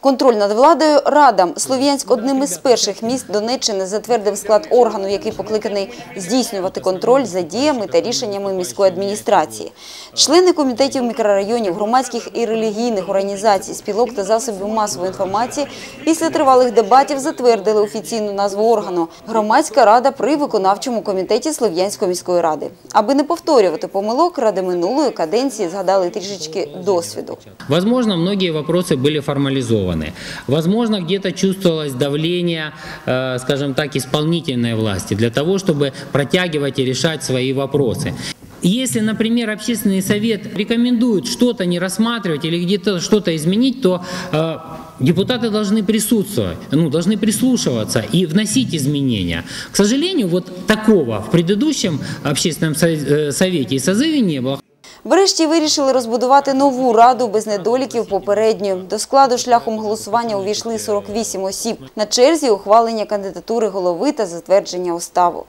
Контроль над владою радам. Слов'янськ одним із перших міст Донеччини затвердив склад органу, який покликаний здійснювати контроль за діями та рішеннями міської адміністрації. Члени комітетів мікрорайонів, громадських і релігійних організацій, спілок та засобів масової інформації після тривалих дебатів затвердили офіційну назву органу – Громадська рада при виконавчому комітеті Слов'янської міської ради. Аби не повторювати помилок, ради минулої каденції згадали трішечки досвіду. Возможно, многие вопросы были формализованы. Возможно, где-то чувствовалось давление, э, скажем так, исполнительной власти для того, чтобы протягивать и решать свои вопросы. Если, например, общественный совет рекомендует что-то не рассматривать или где-то что-то изменить, то э, депутаты должны присутствовать, ну, должны прислушиваться и вносить изменения. К сожалению, вот такого в предыдущем общественном э, совете и созыве не было. Врешті вирішили розбудувати нову раду без недоліків попередньої. До складу шляхом голосування увійшли 48 осіб. На черзі ухвалення кандидатури голови та затвердження уставу.